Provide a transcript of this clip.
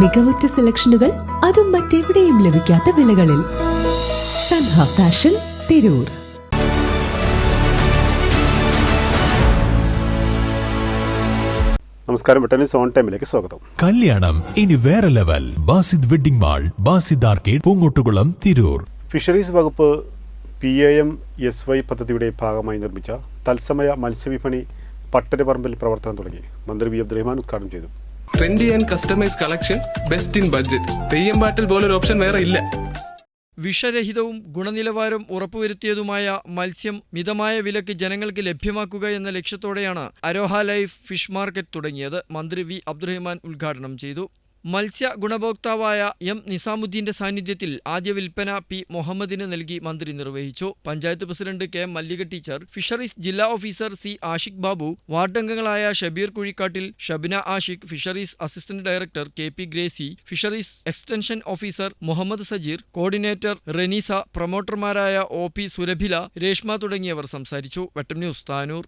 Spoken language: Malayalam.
മികവുറ്റ സെലക്ഷനുകൾ അതും മറ്റെവിടെയും ലഭിക്കാത്ത വിലകളിൽ. സൻഹ ഫാഷൻ തിരൂർ. നമസ്കാരം വെട്ടനീസ് ഓൺ ടൈമിലേക്ക് സ്വാഗതം. കല്യാണം ഇനി വേറെ level. Basid wedding mall Basid arcade Poongottukulam Tirur. Fisheries വകുപ്പ് P A M S Y പദ്ധതിയുടെ ഭാഗമായി നിർമ്മിച്ച തത്സമയ മത്സ്യവിപണി പട്ടരപറമ്പിൽ പ്രവർത്തനം തുടങ്ങി. മന്ത്രി വി അബ്ദുറഹ്മാൻ ഉദ്ഘാടനം ചെയ്തു. Trendy and customise collection best in budget Theyyam പാട്ടിൽ പോലൊരു ഓപ്ഷൻ വേറെ ഇല്ല. വിഷരഹിതവും ഗുണനിലവാരം ഉറപ്പുവരുത്തിയതുമായ മത്സ്യം മിതമായ വിലക്ക് ജനങ്ങൾക്ക് ലഭ്യമാക്കുക എന്ന ലക്ഷ്യത്തോടെയാണ് അരോഹ ലൈഫ് ഫിഷ് മാർക്കറ്റ് തുടങ്ങിയത്. മന്ത്രി വി അബ്ദുറഹ്മാൻ ഉദ്ഘാടനം ചെയ്തു. മത്സ്യ ഗുണഭോക്താവായ എം നിസാമുദ്ദീന്റെ സാന്നിധ്യത്തിൽ ആദ്യ വിൽപ്പന പി മുഹമ്മദിന് നൽകി മന്ത്രി നിർവഹിച്ചു. Panchayat president K Mallika teacher fisheries ജില്ലാ officer C Ashiq Babu വാർഡംഗങ്ങളായ Shabeer Kuzhikkattil Shabina Ashiq fisheries assistant director K P Gracy fisheries extension officer Muhammad Sajeer coordinator Renisa പ്രൊമോട്ടർമാരായ O P Surabhila Reshma തുടങ്ങിയവർ സംസാരിച്ചു. വെട്ടം ന്യൂസ് താനൂർ.